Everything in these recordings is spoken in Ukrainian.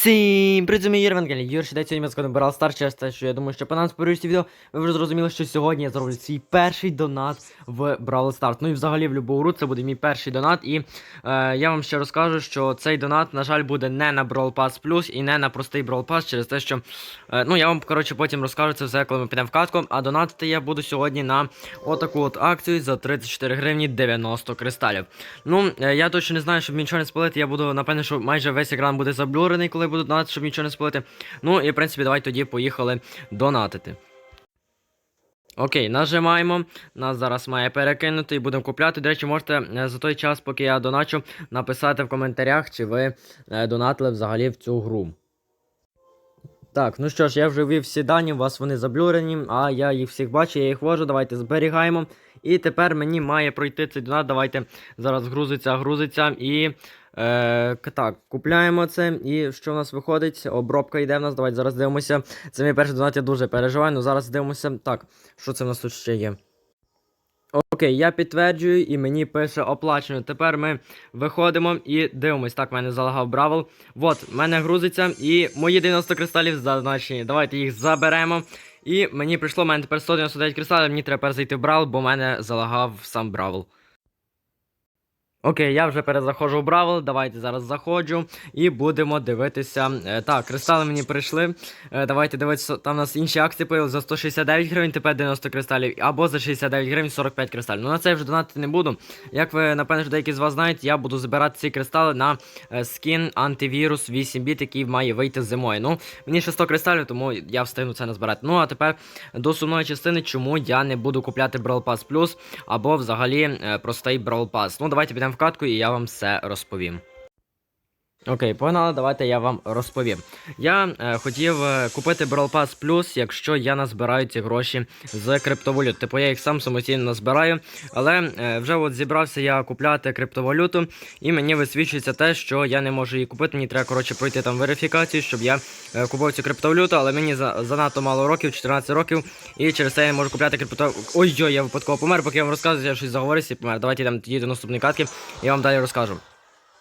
Всім Юрій Вангелій. Юр, ще сьогодні ми складемо Брал Стар через те, що я думаю, що по нам спорюшці відео ви вже зрозуміли, що сьогодні я зроблю свій перший донат в Brawl Stars. Ну і взагалі в любу гру це буде мій перший донат. І е, я вам ще розкажу, що цей донат, на жаль, буде не на Brawl Pass Plus і не на простий Brawl Pass через те, що е, ну я вам коротше потім розкажу це все, коли ми підемо в катку. А донатити я буду сьогодні на отаку от акцію за 34 гривні 90 кристалів. Ну, е, я точно не знаю, щоб нічого не спалити. Я буду, напевне, що майже весь екран буде заблюрений, коли буду донатити, щоб нічого не спалити. Ну і в принципі, давай тоді поїхали донатити. Окей, нажимаємо. Нас зараз має перекинути і будемо купляти. До речі, можете е, за той час, поки я доначу, написати в коментарях, чи ви е, донатили взагалі в цю гру. Так, ну що ж, я вже ввів всі дані, у вас вони заблюрені, а я їх всіх бачу, я їх ввожу, давайте зберігаємо. І тепер мені має пройти цей донат. Давайте зараз грузиться, грузиться і. Е, так, купляємо це. І що в нас виходить? Обробка йде в нас. Давайте зараз дивимося. Це мій перший донат, я дуже переживаю. Ну зараз дивимося. Так, що це в нас тут ще є? Окей, я підтверджую і мені пише оплачено. Тепер ми виходимо і дивимось. Так, в мене залагав Бравл. Вот, в мене грузиться і мої 90 кристалів зазначені. Давайте їх заберемо. І мені прийшло, в мене тепер 199 кристалів, мені треба зайти в Бравл, бо в мене залагав сам Бравл. Окей, я вже перезаходжу в Бравл, давайте зараз заходжу і будемо дивитися. Е, так, кристали мені прийшли. Е, давайте дивитися, там у нас інші акції появилися за 169 гривень, тепер 90 кристалів, або за 69 гривень 45 кристалів. Ну на це я вже донатити не буду. Як ви, напевно, деякі з вас знають, я буду збирати ці кристали на е, скін антивірус 8 біт, який має вийти зимою. Ну, мені ще 100 кристалів, тому я встигну це назбирати. Ну, а тепер до сумної частини, чому я не буду купляти Brawl Pass Plus або взагалі простий Brawl Pass. Ну, давайте підемо в і я вам все розповім. Окей, погнали, давайте я вам розповім. Я е, хотів е, купити Brawl Pass Plus, якщо я назбираю ці гроші з криптовалют. Типу я їх сам самостійно назбираю, але е, вже от зібрався я купляти криптовалюту, і мені висвічується те, що я не можу її купити. Мені треба коротше пройти там верифікацію, щоб я е, купив цю криптовалюту, але мені за, занадто мало років, 14 років, і через це я не можу купляти криптовалюту. Ой-ой, я випадково помер, поки я вам розказую, я щось заговорився і помер. Давайте йдемо тоді до наступної катки, я вам далі розкажу.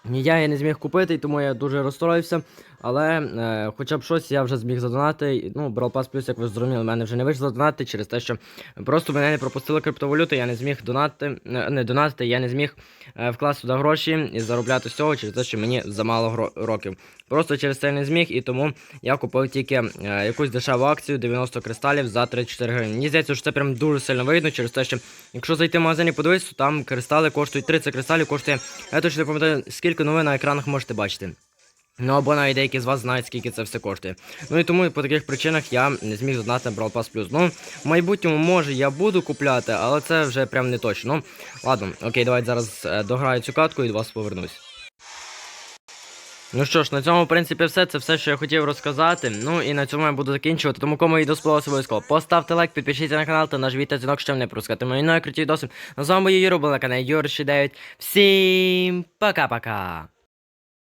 Я її не зміг купити, тому я дуже розстроївся. Але е, хоча б щось я вже зміг задонати. Ну, Brawl Pass Plus, як ви зрозуміли, мене вже не вийшло задонати через те, що просто мене не пропустили криптовалюту, я не зміг донати, е, не донатити, я не зміг е, вкласти туди гроші і заробляти з цього через те, що мені замало гро- років. Просто через це не зміг, і тому я купив тільки е, якусь дешеву акцію 90 кристалів за 34 гривні. Мені здається, що це прям дуже сильно вигідно через те, що якщо зайти в магазин і подивитися, то там кристали коштують 30 кристалів, коштує. Я точно не пам'ятаю, скільки ви на екранах можете бачити. Ну або навіть деякі з вас знають, скільки це все коштує. Ну і тому по таких причинах я не зміг задонати на Brawl Pass Plus. Ну, в майбутньому, може, я буду купляти, але це вже прям не точно. Ну, ладно, окей, давайте зараз е, дограю цю катку і до вас повернусь. Ну що ж, на цьому, в принципі, все. Це все, що я хотів розказати. Ну і на цьому я буду закінчувати. Тому кому відео сподобалося обов'язково. Поставте лайк, підпишіться на канал та нажміть дзвінок, щоб не пропускати мої нові круті відоси. На з вами був був на каналі Юрші 9. Всім пока-пока!